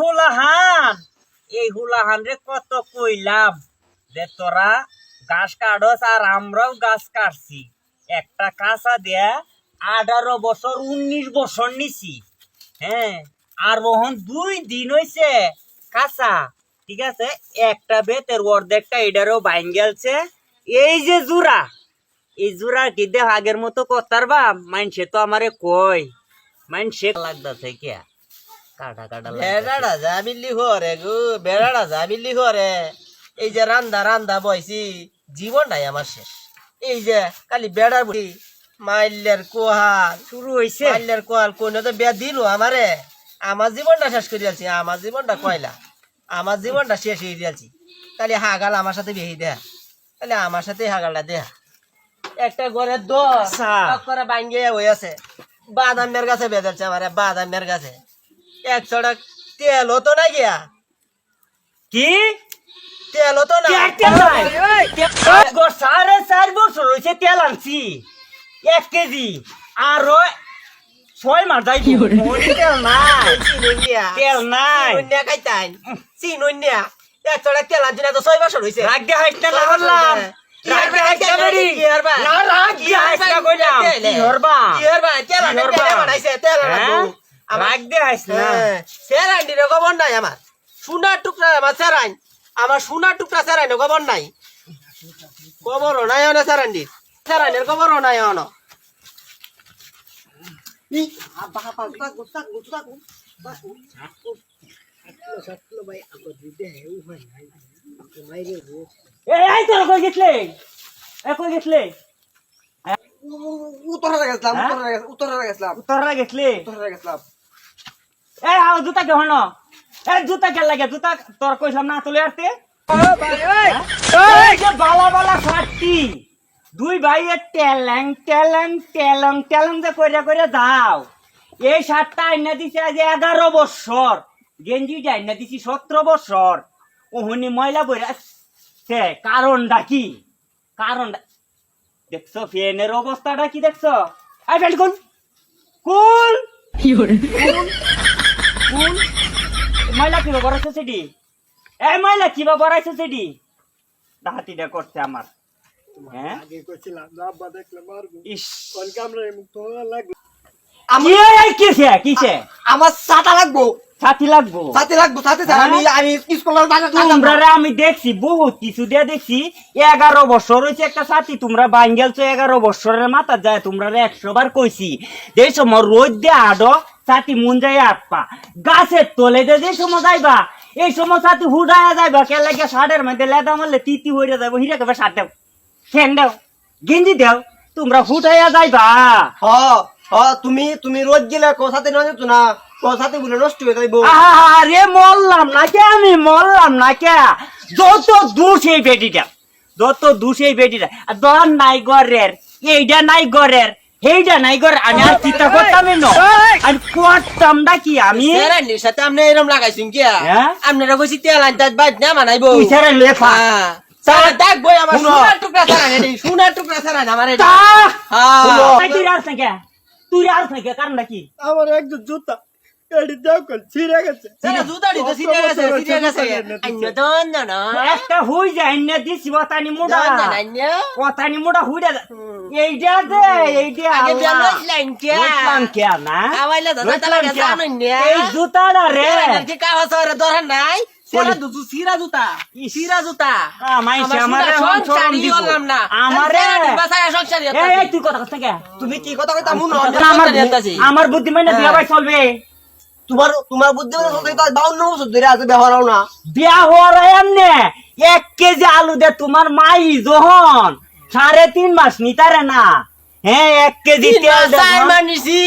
হুলাহান। এই হুলাহান রে কত কইলাম? যে তোরা গাছ কাটস আর আমরাও গাছ কাটছি। একটা কাঁচা দেয়া আঠারো বছর, উনিশ বছর নিছি। হ্যাঁ আর ওহন দুই দিন হইছে কাঁচা। ঠিক আছে, একটা বেতের অর্ধেকটা এটারও বাইন গেলছে। এই যে জুরা, এই জুরা কি দেহ আগের মতো কথার বা মানছে তো আমারে কই মানছে লাগতাছে কে কাটা কাটা লাগতাছে। বেড়াটা যাবিল্লি হরে গো বেড়াটা যাবিল্লি হরে এই যে রান্দা রান্দা বইছি জীবনটাই আমার শেষ। এই যে খালি বেড়ার বুড়ি মাইলের কোহাল শুরু হইছে। মাইলের কোহাল কোন তো বে দিল আমারে। আমার জীবনটা শেষ করে দিয়েছি আমার জীবনটা কয়লা? আমার জীবনটা শেষ হয়ে দিয়েছি। খালি হাগাল আমার সাথে বেহি দেয়া। খালি আমার সাথে হাগালটা দেয়া। একটা ঘরের দশ আচ্ছা। করে ভাঙ্গে হয়ে আছে বাদামের গাছে বেঁধেছে আমার বাদামের গাছে। এক ছড়াক তেল হতো না গিয়া। কি? তেল হতো না। সাড়ে চার বছর হয়েছে তেল আনছি। এক কেজি। আরও ছয় মাস যাই তেল নাই। তেল নাই। খাইতাই। চিনুনিয়া এক ছড়াক তেল আনছি না তো ছয় বছর হয়েছে রাগ দিয়ে হাসতে না হরবা? না রাগ দিয়ে হাসতে কইলাম। কি হরবা? কি হরবা? তেল রাগ দিয়ে হাস না? হ্যাঁ, সেরাইনির খবর নাই আমার। সোনার টুকরা আমার সেরাইন। আমার সোনার টুকরা সেরাইনের খবর নাই। নাই অনে সেরাইনের অন। উত্তরে এই আও জুতা কে হন এ, জুতা কে লাগে? জুতা তোর কইলাম না, তুলে আসতে বালা বালা ফাটি দুই ভাইয়ের ট্যালেং ট্যালেং ট্যালেং ট্যালেং যে কইরা কইরা যাও। এই শার্টটা আইনা দিছে আজ এগারো বছর গেঞ্জিটা আইনা দিছি সতেরো বছর ওহনি ময়লা বইরা সে কারণটা কি? কারণটা দেখছ ফ্যানের অবস্থাটা কি দেখছ? আই বেল্ট কুল কোন? ময়লা কিবা বড়াইছে সেটি? এই ময়লা কিবা বড়াইছে সেটি? ডাহাতিটা করছে আমার। হ্যাঁ? ইস। আমি কি এই কিসে কিসে? আমার ছাতা লাগবো। ছাতি লাগবো? ছাতি লাগবো ছাতি আমি আমি স্কুলের বাজার তোমরা আমি দেখছি বহুত কিছু দিয়ে দেখছি। এগারো বছর হয়েছে একটা সাথী তোমরা বাঙ্গেলছো এগারো বছরের মাথা যায় তোমরা রে একশো বার কইছি। যে সময় রোদ দিয়ে আডো সাথী মন যায় আটপা গাছের তলে দিয়ে যে সময় যাইবা এই সময় সাথী হুডায়া যাইবা কে লাগে ষাটের মধ্যে লেদা মারলে তিতি হইয়া যাইব হিরে কেবে ষাট দেও ফ্যান দেও গেঞ্জি দেও তোমরা হুডাইয়া যাইবা। হ হ তুমি তুমি রোজ গেলে কোথাতে নয় যেত না কোথাতে বলে নষ্ট হয়ে যাইব। আরে মরলাম না কে আমি মরলাম না কে? যত দূর সেই বেটিটা যত দূর সেই বেটিটা দর নাই গরের এইটা নাই গরের এইটা নাই গর আমি আর চিন্তা করতাম না। আমি করতাম না কি আমি সেরানির সাথে আপনি এরম লাগাইছেন কি? হ্যাঁ? আপনারা কইছি তেল আনতে বাদ না মানাইবো লেফা। হ্যাঁ। সারা দেখ বই আমার সোনার টুকরা সারা নেই সোনার টুকরা সারা আমার এটা হ্যাঁ। তুই আর থাকে তুই আর থাকে কারণ কি আমার একজন জুতা। এটি দেও কল ছিঁড়ে গেছে সারা জুতা দিতে সিরিয়া গেছে সিরিয়া গেছে অন্য দন না না একটা হই যায় না দিছি বতানি মোটা না না কথানি মোটা হুইডা এইটা দে এইটা আগে আল্লাহ। লাইন কে বুঝলাম কে না আওয়াইলা দাদা তালা গেছে না এই জুতাটা রে কি নাই সেরা দুতু সিরা জুতা সিরা জুতা মাইসে আমার আমারে সোনা হন চরম সংসারই দিব হলাম না আমারে সেরানির বাসায় সংসারই এই হতাছি। এই তুই কথা কথা কে তুমি কি কথা কইতা মুন আমার হতাছি আমার বুদ্ধি মানে বিয়া চলবে তোমার তোমার বুদ্ধি মানে বাউন্ন বছর ধরে আছে ব্যবহার না বিয়া হওয়ার এমনে এক কেজি আলু দে তোমার মাই যখন সাড়ে তিন মাস নিতারে না হ্যাঁ এক কেজি তেল চার মাস নিছি,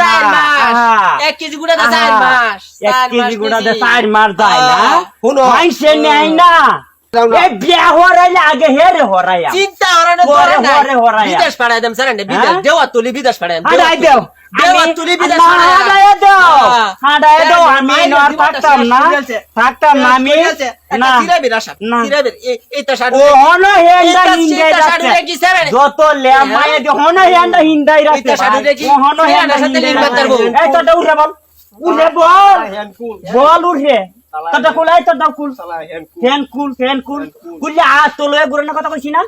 চার মাস। এক কেজি গুঁড়া দে চার মাস, এক কেজি গুড়া দে নিছি। চার মাস যায় না শুনো। মাইসে নেয় না বিয়া আগে হেরে হরাইয়া চিন্তা হরাইয়া। বিদেশ পাঠাই দেম স্যার বিদেশ হ্যাঁ? দেওয়া তুলি বিদেশ হাঁটাই দেওয়া দেও তুলি। দেওয়া তুলি বিদেশ না, পাঠাই দেম। হাঁটাই দেও হ্যাঁ। হাঁটাই দেও হ্যাঁ, আমি থাকতাম না থাকতাম না আমি না সিরাবির আশা, না। ও হন হিন্দাই রাখছে। হন হিন্দাই রাখছে ও হন হিন্দাই। এই বল উড়ে বল বল উড়ে। কুল কুল। ফ্যান কুল। ফ্যান কুল কুললে আ কথা কইছি না?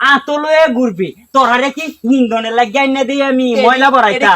আ তোলয়ে ঘুরবি। তোরারে কি ইন্ধনে লাগিয়ে আইনা দিই আমি ময়লা বড়াইতা